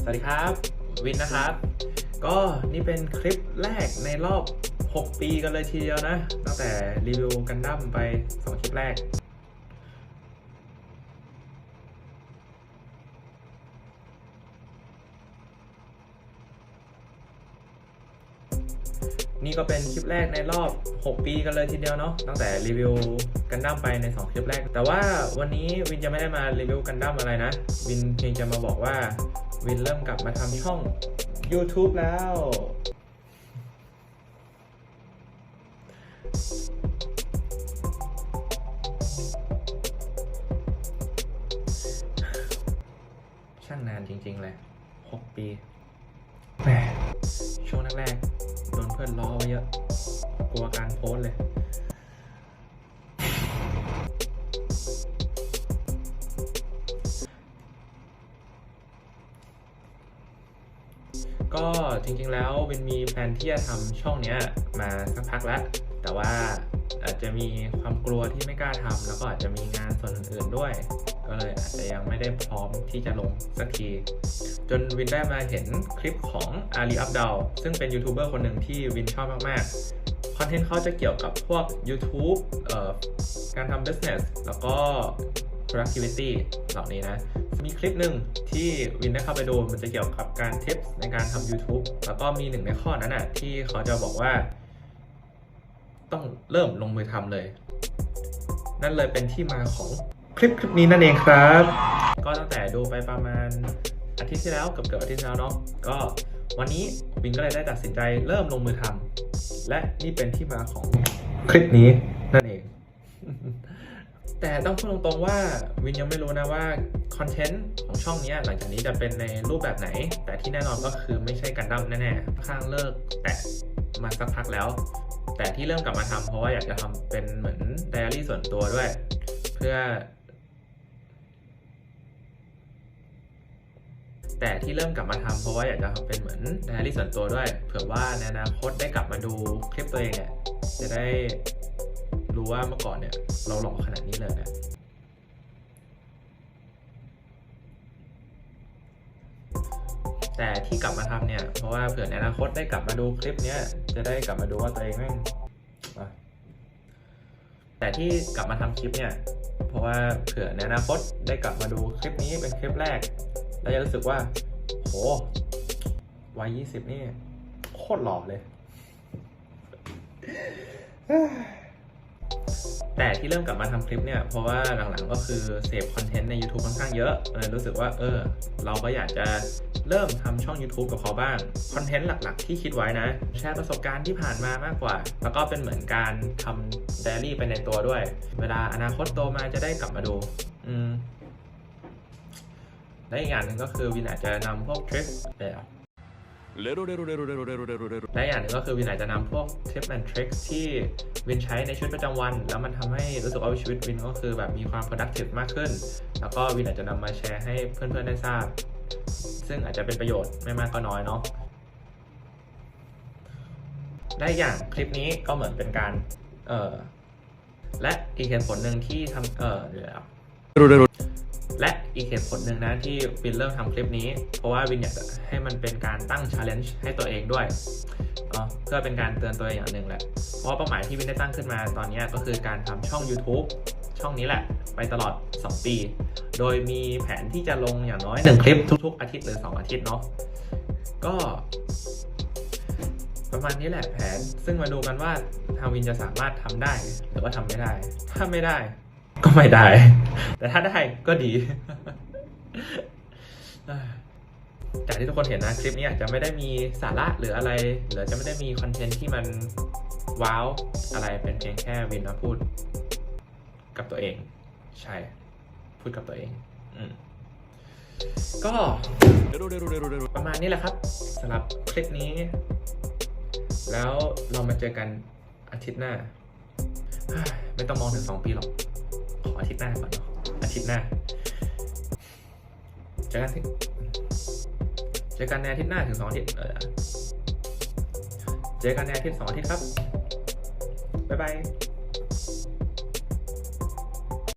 สวัสดีครับ วินนะครับ ก็นี่เป็นคลิปแรกในรอบ 6 ปีกันเลยทีเดียวนะ ตั้งแต่รีวิวกันดั้มไป 2 คลิปแรก นี่ก็เป็นคลิปแรกในรอบ 6 ปีกันเลยทีเดียวเนาะตั้งแต่รีวิวกันดั้มไปใน 2 คลิปแรก แต่ว่าวันนี้วินจะไม่ได้มารีวิวกันดั้มอะไรนะ วินเพียงจะมาบอกว่าวินเริ่มกลับมาทำช่อง YouTube แล้ว ช่างนานจริงๆเลย 6 ปี ช่วงแรกๆโดนเพื่อนล้อไว้เยอะ กลัวการโพสเลย ก็จริงๆแล้วเป็นมีแผนที่จะทำช่องเนี้ยมาสักพักแล้ว แต่ว่า อาจจะมีความกลัวที่ไม่กล้าทำแล้วก็อาจจะมีงานส่วนอื่นๆด้วย ก็เลยอาจจะยังไม่ได้พร้อมที่จะลงสักที จนวินได้มาเห็นคลิปของอาลีอัพดาวซึ่งเป็นยูทูบเบอร์คนหนึ่งที่วินชอบมากๆ คอนเทนต์เขาจะเกี่ยวกับพวก YouTube การทำ business แล้วก็ productivity เหล่านี้นะ มีคลิปหนึ่งที่วินได้เข้าไปดูมันจะเกี่ยวกับการทิปในการทำ YouTube แล้วก็มีหนึ่งในข้อนั้นน่ะที่เขาจะบอกว่า ต้องเริ่มลงมือทำเลย นั่นเลยเป็นที่มาของคลิปคลิปนี้นั่นเองครับ ก็ตั้งแต่ดูไปประมาณอาทิตย์ที่แล้วเกับเกือบอาทิตย์ที่แล้วเนาะก็วันนี้วินก็เลยได้ตัดสินใจเริ่มลงมือทำและนี่เป็นที่มาของคลิปนี้นั่นเอง แต่ต้องพูดตรงๆว่าวินยังไม่รู้นะว่าคอนเทนต์ของช่องนี้หลังจากนี้จะเป็นในรูปแบบไหน แต่ที่แน่นอนก็คือไม่ใช่กันดั้มแน่ๆข้างเลิกแตะมาสักพักแล้ว แต่ที่เริ่มกลับมาทำเพราะว่าอยากจะทำเป็นเหมือนไดอารี่ส่วนตัวด้วย เพื่อ แต่ที่เริ่มกลับมาทำเพราะว่าอยากจะทำเป็นเหมือนไดอารี่ส่วนตัวด้วย เผื่อว่าในอนาคตได้กลับมาดูคลิปตัวเองเนี่ยจะได้รู้ว่าเมื่อก่อนเนี่ยเราหล่อขนาดนี้เลยนะ แต่ที่กลับมาทำเนี่ย เพราะว่าเผื่อในอนาคตได้กลับมาดูคลิปเนี้ยจะได้กลับมาดูว่าตัวเองแม่งแต่ที่กลับมาทำคลิปเนี่ย เพราะว่าเผื่อในอนาคตได้กลับมาดูคลิปนี้เป็นคลิปแรก แล้วจะรู้สึกว่า โหวัยยี่สิบนี่ โคตรหล่อเลย แต่ที่เริ่มกลับมาทำคลิปเนี่ย เพราะว่าหลังๆก็คือเสพคอนเทนต์ใน YouTube ค่อนข้างเยอะเลยรู้สึกว่าเออ เราก็อยากจะเริ่มทำช่อง YouTube กับเขาบ้าง คอนเทนต์หลักๆ ที่คิดไว้นะ แชร์ประสบการณ์ที่ผ่านมามากกว่า แล้วก็เป็นเหมือนการทำไดอารี่ไปในตัวด้วย เวลาอนาคตโตมาจะได้กลับมาดู อืมและอีกอย่างหนึ่งก็คือวินอาจจะนำพวกทริค เร็วเร็วเร็วเร็วเร็วเร็วเร็วและอย่างนึงก็คือวินไหนจะนำพวกทิปแอนทริคที่วินใช้ในชีวิตประจำวัน แล้วมันทำให้รู้สึกว่าชีวิตวินก็คือแบบมีความ productive มากขึ้น แล้วก็วินอาจจะนำมาแชร์ให้เพื่อนๆได้ทราบ ซึ่งอาจจะเป็นประโยชน์ไม่มากก็น้อยเนาะได้อย่างคลิปนี้ก็เหมือนเป็นการเออและอีกเหตุผลหนึ่งที่ทำเออเดี๋ยว และอีกเหตุผลหนึ่งนะที่วินเริ่มทำคลิปนี้ เพราะว่าวินอยากให้มันเป็นการตั้ง challenge ให้ตัวเองด้วยเนาะเพื่อเป็นการเตือนตัวเองอย่างหนึ่งแหละ เพราะว่าเป้าหมายที่วินได้ตั้งขึ้นมาตอนนี้ก็คือการทำช่อง YouTube ช่องนี้แหละ ไปตลอด 2 ปี โดยมีแผนที่จะลงอย่างน้อย 1 คลิปทุก ๆ อาทิตย์หรือ 2 อาทิตย์เนาะก็ประมาณนี้แหละแผน ซึ่งมาดูกันว่าทางวินจะสามารถทำได้หรือว่าทำไม่ได้ ถ้าไม่ได้ ก็ไม่ได้ แต่ถ้าได้ก็ดี จากที่ทุกคนเห็นนะคลิปนี้อาจจะไม่ได้มีสาระหรืออะไร หรือจะไม่ได้มีคอนเทนต์ที่มันว้าวอะไรเป็นเพียงแค่วินมาพูด กับตัวเอง ใช่ พูดกับตัวเองอก็ประมาณนี้แหละครับสำหรับคลิปนี้ แล้วเรามาเจอกันอาทิตย์หน้า ไม่ต้องมองถึงสองปีหรอก ขออาทิตย์หน้าก่อนเนาะอาทิตย์หน้าเจอกันที่เจอกันในอาทิตย์หน้าถึงสองอาทิตย์เออเจอกันในอาทิตย์สองอาทิตย์ครับบ๊ายบาย